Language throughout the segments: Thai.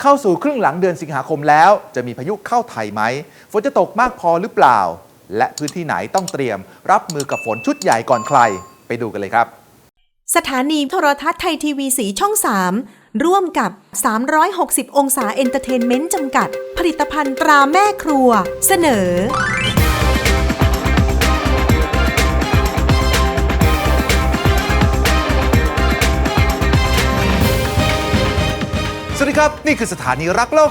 เข้าสู่ครึ่งหลังเดือนสิงหาคมแล้ว จะมีพายุเข้าไทยไหม ฝนจะตกมากพอหรือเปล่า และพื้นที่ไหนต้องเตรียม รับมือกับฝนชุดใหญ่ก่อนใคร ไปดูกันเลยครับ สถานีโทรทัศน์ไทยทีวีสีช่อง 3 ร่วมกับ 360 องศาเอนเตอร์เทนเมนต์จำกัด ผลิตภัณฑ์ตราแม่ครัว เสนอ สวัสดีครับ นี่คือสถานีรักโลก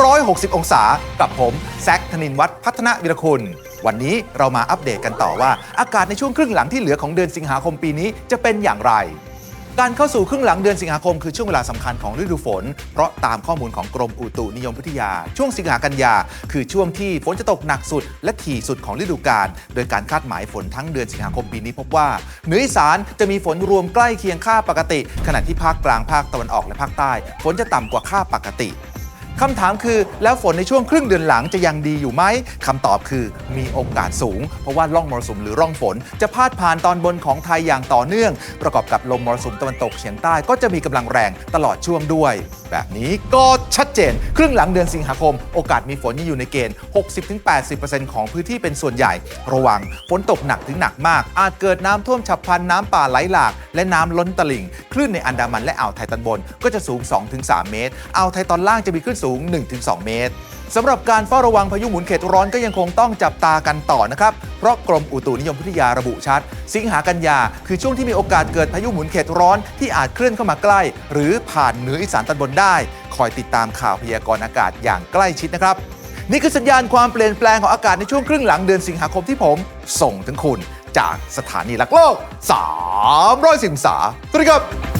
360 องศา กับผม แซคธนินวัฒน์พัฒนวิรคุณ วันนี้เรามาอัปเดตกันต่อว่า อากาศในช่วงครึ่งหลังที่เหลือของเดือนสิงหาคมปีนี้จะเป็นอย่างไร การเข้าสู่ครึ่งหลังเดือนสิงหาคมคือช่วงเวลาสำคัญของฤดูฝน เพราะตามข้อมูลของกรมอุตุนิยมวิทยา ช่วงสิงหากันยา คือช่วงที่ฝนจะตกหนักสุด และถี่สุดของฤดูกาลโดยการคาดหมายฝนทั้งเดือนสิงหาคมปีนี้พบว่าเหนืออีสานจะมีฝนรวมใกล้เคียงค่าปกติ ขณะที่ภาคกลางภาคตะวันออกและภาคใต้ ฝนจะต่ำกว่าค่าปกติ คำถามคือแล้วฝนในช่วงครึ่งเดือนหลังจะยังดีอยู่ไหมคำตอบคือมีโอกาสสูง เพราะว่าร่องมรสุมหรือร่องฝน จะพาดผ่านตอนบนของไทยอย่างต่อเนื่อง ประกอบกับลมมรสุมตะวันตกเฉียงใต้ก็จะมีกำลังแรงตลอดช่วงด้วย แบบนี้ก็ชัดเจน ครึ่งหลังเดือนสิงหาคม โอกาสมีฝนยังอยู่ในเกณฑ์ 60-80%ของพื้นที่เป็นส่วนใหญ่ ระวังฝนตกหนักถึงหนักมาก อาจเกิดน้ำท่วมฉับพลันน้ำป่าไหลหลาก และน้ำล้นตลิ่ง คลื่นในอันดามันและอ่าวไทยตอนบน ก็จะสูง 2-3 เมตร อ่าวไทยตอนล่างจะมีคลื่นสูง 1-2 เมตร สำหรับการเฝ้าระวังพายุหมุนเขตร้อนก็ยังคงต้องจับตากันต่อนะครับ เพราะกรมอุตุนิยมวิทยาระบุชัด สิงหากันยา คือช่วงที่มีโอกาสเกิดพายุหมุนเขตร้อนที่อาจเคลื่อนเข้ามาใกล้ หรือผ่านเหนืออีสานตอนบนได้ คอยติดตามข่าวพยากรณ์อากาศอย่างใกล้ชิดนะครับ นี่คือสัญญาณความเปลี่ยนแปลงของอากาศในช่วงครึ่งหลังเดือนสิงหาคมที่ผม ส่งถึงคุณจากสถานีหลักโลก300สิงศาสวัสดีครับ